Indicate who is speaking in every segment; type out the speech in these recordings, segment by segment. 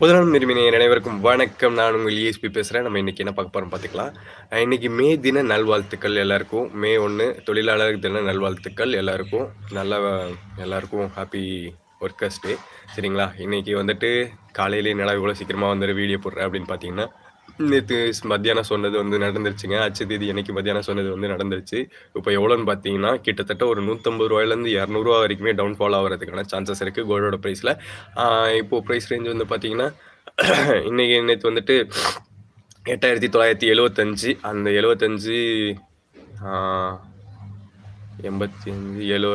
Speaker 1: புதனம் நிறுவன அனைவருக்கும் வணக்கம். நான் உங்கள் இஎஸ்பி பேசுகிறேன் நம்ம இன்றைக்கி என்ன பார்க்க போகிறோம் பார்த்துக்கலாம். இன்றைக்கி மே தின நல்வாழ்த்துக்கள் எல்லாருக்கும். மே ஒன்று தொழிலாளர் தின நல்வாழ்த்துக்கள் எல்லாருக்கும். நல்லா எல்லாருக்கும் ஹாப்பி ஒர்க்கர்ஸ் டே சரிங்களா? இன்றைக்கி வந்துட்டு காலையிலேயே நல்லா இவ்வளோ சீக்கிரமாக வந்துட்டு வீடியோ போடுறேன் அப்படின்னு பார்த்தீங்கன்னா நேற்று மத்தியானம் சொன்னது வந்து நடந்துருச்சுங்க. அச்சு தேதி எனக்கு மத்தியானம் சொன்னது வந்து நடந்துருச்சு. இப்போ எவ்வளோன்னு பார்த்தீங்கன்னா கிட்டத்தட்ட ஒரு நூற்றம்பது ரூபாயிலேருந்து இரநூறுவா வரைக்குமே டவுன் ஃபால் ஆகிறதுக்கான சான்சஸ் இருக்குது கோல்டோட ப்ரைஸில் இப்போது ப்ரைஸ் ரேஞ்ச் வந்து பார்த்தீங்கன்னா இன்றைக்கி நேற்று வந்துட்டு எட்டாயிரத்தி தொள்ளாயிரத்தி எழுவத்தஞ்சு அந்த எழுபத்தஞ்சி எண்பத்தி அஞ்சு எழுவ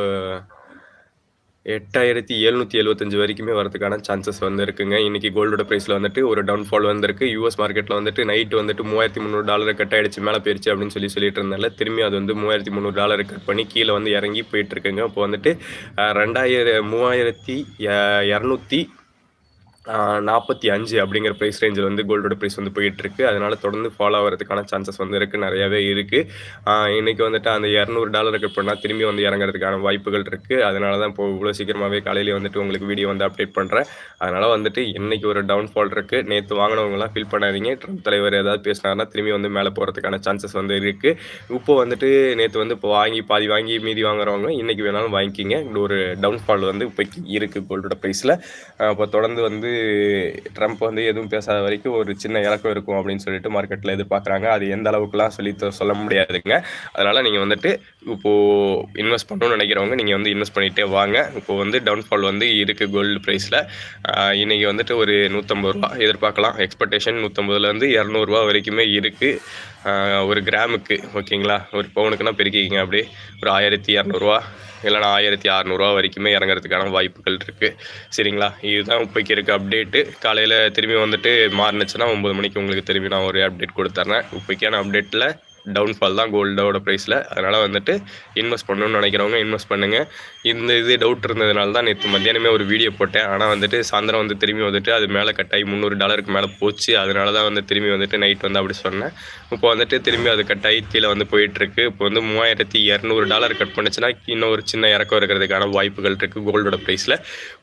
Speaker 1: எட்டாயிரத்தி எழுநூற்றி எழுபத்தஞ்சு வரைக்குமே வரதுக்கான சான்சஸ் வந்து இருக்குங்க இன்றைக்கி கோல்டோட ப்ரைஸில் வந்துட்டு ஒரு டவுன்ஃபால் வந்திருக்கு. யூஎஸ் மார்க்கெட்டில் வந்துட்டு நைட்டு வந்துட்டு மூவாயிரத்தி முந்நூறு டாலர் கட் ஆகிடுச்சு மேலே போயிடுச்சு அப்படின்னு சொல்லி சொல்லிட்டு இருந்தால திரும்பி அது வந்து மூவாயிரத்தி முந்நூறு டாலர் கட் பண்ணி கீழே வந்து இறங்கி போயிட்டுருக்குங்க இப்போ வந்துட்டு ரெண்டாயிரம் மூவாயிரத்தி இரநூத்தி நாற்பத்தி அஞ்சு அப்படிங்கிற ப்ரைஸ் ரேஞ்சில் வந்து கோல்டோட ப்ரைஸ் வந்து போயிட்டுருக்கு. அதனால் தொடர்ந்து ஃபாலோ ஆகிறதுக்கான சான்சஸ் வந்து இருக்குது நிறையாவே இருக்குது இன்றைக்கி வந்துட்டு அந்த இரநூறு டாலர் கட் பண்ணால் திரும்பி வந்து இறங்குறதுக்கான வாய்ப்புகள் இருக்குது அதனால தான் இப்போ இவ்வளோ சீக்கிரமாகவே காலையிலேயே வந்துட்டு உங்களுக்கு வீடியோ வந்து அப்டேட் பண்ணுறேன் அதனால் வந்துட்டு இன்றைக்கி ஒரு டவுன்ஃபால் இருக்குது நேற்று வாங்கினவங்களாம் ஃபீல் பண்ணாதீங்க. ட்ரம்ப் தலைவர் ஏதாவது பேசினாருன்னா திரும்பி வந்து மேலே போகிறதுக்கான சான்சஸ் வந்து இருக்குது இப்போ வந்துட்டு நேற்று வந்து இப்போ வாங்கி பாதி வாங்கி மீதி வாங்குறவங்க இன்றைக்கி வேணாலும் வாங்கிக்கிங்க. ஒரு டவுன்ஃபால் வந்து இப்போ இருக்குது கோல்டோட ப்ரைஸில் இப்போ தொடர்ந்து வந்து ட்ரம்ப் வந்து எதுவும் பேசாத வரைக்கும் ஒரு சின்ன இலக்கம் இருக்கும் அப்படின்னு சொல்லிட்டு மார்க்கெட்டில் எதிர்பார்க்குறாங்க. அது எந்த அளவுக்குலாம் சொல்லி சொல்ல முடியாதுங்க. அதனால் நீங்கள் வந்துட்டு இப்போது இன்வெஸ்ட் பண்ணணும்னு நினைக்கிறவங்க நீங்கள் வந்து இன்வெஸ்ட் பண்ணிகிட்டே வாங்க. இப்போது வந்து டவுன்ஃபால் வந்து இருக்குது கோல்டு ப்ரைஸில் இன்றைக்கி வந்துட்டு ஒரு நூற்றம்பது ரூபா எதிர்பார்க்கலாம். எக்ஸ்பெக்டேஷன் நூற்றம்பதுலேருந்து இரநூறுவா வரைக்குமே இருக்குது ஒரு கிராமுக்கு ஓகேங்களா? ஒரு பவுனுக்குன்னா பெருக்கிக்கிங்க அப்படியே. ஒரு ஆயிரத்தி இரநூறுவா இல்லைனா ஆயிரத்தி அறநூறுவா வரைக்குமே இறங்குறதுக்கான வாய்ப்புகள் இருக்குது சரிங்களா? இதுதான் இப்போக்கி இருக்க அப்டேட்டு காலையில் திரும்பி வந்துட்டு மாறினுச்சுன்னா ஒம்பது மணிக்கு உங்களுக்கு திரும்பி நான் ஒரு அப்டேட் கொடுத்துட்றேன் இப்போக்கான அப்டேட்டில் டவுன்ஃபால் தான் கோல்டோட ப்ரைஸில் அதனால் வந்துட்டு இன்வெஸ்ட் பண்ணணும்னு நினைக்கிறவங்க இன்வெஸ்ட் பண்ணுங்கள் இந்த இது டவுட் இருந்ததுனால தான் நேற்று மத்தியானமே ஒரு வீடியோ போட்டேன். ஆனால் வந்துட்டு சாயந்தரம் வந்து திரும்பி வந்துட்டு அது மேலே கட்டாயி முந்நூறு டாலருக்கு மேலே போச்சு. அதனால தான் வந்து திரும்பி வந்துட்டு நைட் வந்து அப்படி சொன்னேன். இப்போ வந்துட்டு திரும்பி அது கட்டாயி கீழே வந்து போயிட்டுருக்கு இப்போ வந்து மூவாயிரத்தி இரநூறு டாலர் கட் பண்ணுச்சுன்னா இன்னும் ஒரு சின்ன இறக்கம் இருக்கிறதுக்கான வாய்ப்புகள் இருக்குது கோல்டோட ப்ரைஸில்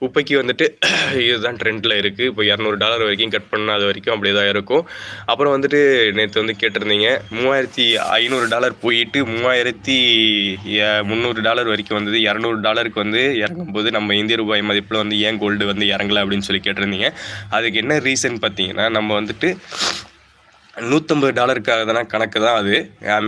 Speaker 1: இப்போக்கி வந்துட்டு இதுதான் ட்ரெண்டில் இருக்குது இப்போ இரநூறு டாலர் வரைக்கும் கட் பண்ணாத வரைக்கும் அப்படி தான் இருக்கும். அப்புறம் வந்துட்டு நேற்று வந்து கேட்டிருந்தீங்க மூவாயிரத்தி ஐநூறு டாலர் போயிட்டு மூவாயிரத்தி முந்நூறு டாலர் வரைக்கும் வந்தது. இரநூறு டாலருக்கு வந்து இறங்கும்போது நம்ம இந்திய ரூபாய் மதிப்பில் வந்து ஏன் கோல்டு வந்து இறங்கலை அப்படின்னு சொல்லி கேட்டிருந்தீங்க. அதுக்கு என்ன ரீசன் பார்த்தீங்கன்னா நம்ம வந்துட்டு நூற்றம்பது டாலருக்காக தான் கணக்கு தான் அது.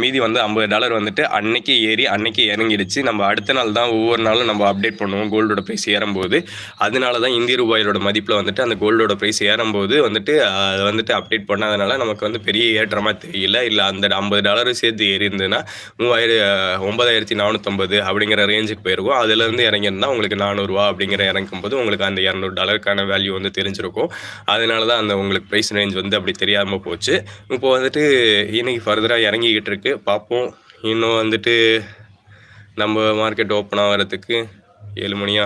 Speaker 1: மீதி வந்து ஐம்பது டாலர் வந்துட்டு அன்னைக்கு ஏறி அன்னைக்கு இறங்கிடுச்சு. நம்ம அடுத்த நாள் தான் ஒவ்வொரு நாளும் நம்ம அப்டேட் பண்ணுவோம் கோல்டோட ப்ரைஸ் ஏறும்போது. அதனால தான் இந்திய ரூபாயோட மதிப்பில் வந்துட்டு அந்த கோல்டோட ப்ரைஸ் ஏறும்போது வந்துட்டு அதை வந்துட்டு அப்டேட் பண்ணாதனால நமக்கு வந்து பெரிய ஏற்றமாக தெரியல. இல்லை அந்த ஐம்பது டாலரும் சேர்த்து ஏறி இருந்ததுன்னா மூவாயிரம் ஒன்பதாயிரத்தி நானூற்றம்பது அப்படிங்கிற ரேஞ்சுக்கு போயிருக்கும். அதுலேருந்து இறங்கியிருந்தால் உங்களுக்கு நானூறுரூவா அப்படிங்கிற இறங்கும்போது உங்களுக்கு அந்த இரநூறு டாலருக்கான வேல்யூ வந்து தெரிஞ்சிருக்கும். அதனால தான் அந்த உங்களுக்கு ப்ரைஸ் ரேஞ்ச் வந்து அப்படி தெரியாமல் போச்சு. இப்போ வந்துட்டு இன்றைக்கி ஃபர்தராக இறங்கிக்கிட்டு இருக்கு. பார்ப்போம். இன்னும் வந்துட்டு நம்ம மார்க்கெட் ஓப்பன் ஆகிறதுக்கு ஏழு மணியா?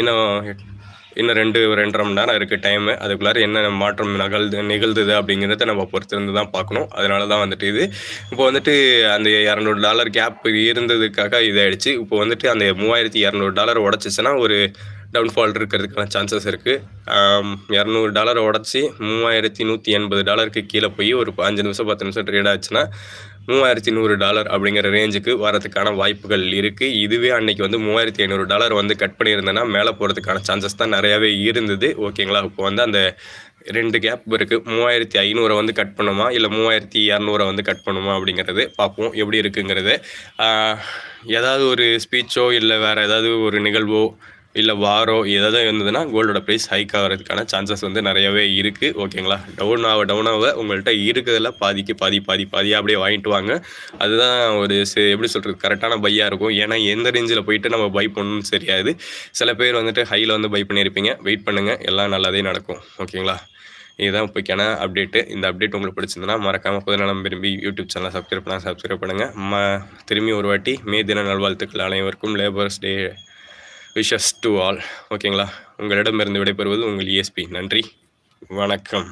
Speaker 1: இன்னும் இன்னும் ரெண்டு ரெண்டரை மணி நேரம் இருக்குது டைமு அதுக்குள்ளார என்ன மாற்றம் நகழ்து நிகழ்ந்தது அப்படிங்கிறத நம்ம பொறுத்திருந்து தான் பார்க்கணும். அதனால தான் வந்துட்டு இது. இப்போ வந்துட்டு அந்த இரநூறு டாலர் கேப் இருந்ததுக்காக இதாகிடுச்சு இப்போ வந்துட்டு அந்த மூவாயிரத்தி இரநூறு டாலர் உடச்சிச்சின்னா ஒரு டவுன்ஃபால் இருக்கிறதுக்கான சான்சஸ் இருக்குது இரநூறு டாலரை உடச்சி மூவாயிரத்தி நூற்றி எண்பது டாலருக்கு கீழே போய் ஒரு அஞ்சு நிமிஷம் பத்து நிமிஷம் ட்ரேட் ஆச்சுன்னா மூவாயிரத்தி நூறு டாலர் அப்படிங்கிற ரேஞ்சுக்கு வரதுக்கான வாய்ப்புகள் இருக்குது இதுவே அன்றைக்கி வந்து மூவாயிரத்தி ஐநூறு டாலர் வந்து கட் பண்ணியிருந்தேன்னா மேலே போகிறதுக்கான சான்சஸ் தான் நிறையாவே இருந்தது. ஓகேங்களா இப்போ வந்து அந்த ரெண்டு கேப் இருக்குது மூவாயிரத்தி ஐநூறை வந்து கட் பண்ணுமா? இல்லை மூவாயிரத்தி இரநூறை வந்து கட் பண்ணுமா அப்படிங்கிறது பார்ப்போம். எப்படி இருக்குங்கிறது. ஏதாவது ஒரு ஸ்பீச்சோ இல்லை வேறு ஏதாவது ஒரு நிகழ்வோ இல்லை வாரோ எதாவது இருந்ததுன்னா கோல்டோட ப்ரைஸ் ஹைக் ஆகிறதுக்கான சான்சஸ் வந்து நிறையவே இருக்குது ஓகேங்களா டவுன் ஆக டவுன் ஆக உங்கள்கிட்ட இருக்கிறதுல பாதிக்கு பாதி பாதி பாதியாக அப்படியே வாங்கிட்டு வாங்க. அதுதான் ஒரு எப்படி சொல்கிறது கரெக்டான பையாக இருக்கும். ஏன்னா எந்த ரேஞ்சில் போயிட்டு நம்ம பை பண்ணணும்னு தெரியாது. சில பேர் வந்துட்டு ஹையில் வந்து பை பண்ணியிருப்பீங்க. வெயிட் பண்ணுங்கள் எல்லாம் நல்லாதே நடக்கும். ஓகேங்களா இதுதான் இப்போக்கான அப்டேட்டு இந்த அப்டேட் உங்களுக்கு பிடிச்சிருந்தனா மறக்காமல் புதுநலம் விரும்பி யூடியூப் சேனலை சப்ஸ்கிரைப் பண்ணால் சப்ஸ்கிரைப் பண்ணுங்கள் ம திரும்பி ஒரு வாட்டி மே தின நல்வாழ்த்துக்கள் அனைவருக்கும். Labours day wishes to all ஓகேங்களா உங்களிடமிருந்து விடைபெறுவது உங்கள் இஎஸ்பி நன்றி. வணக்கம்.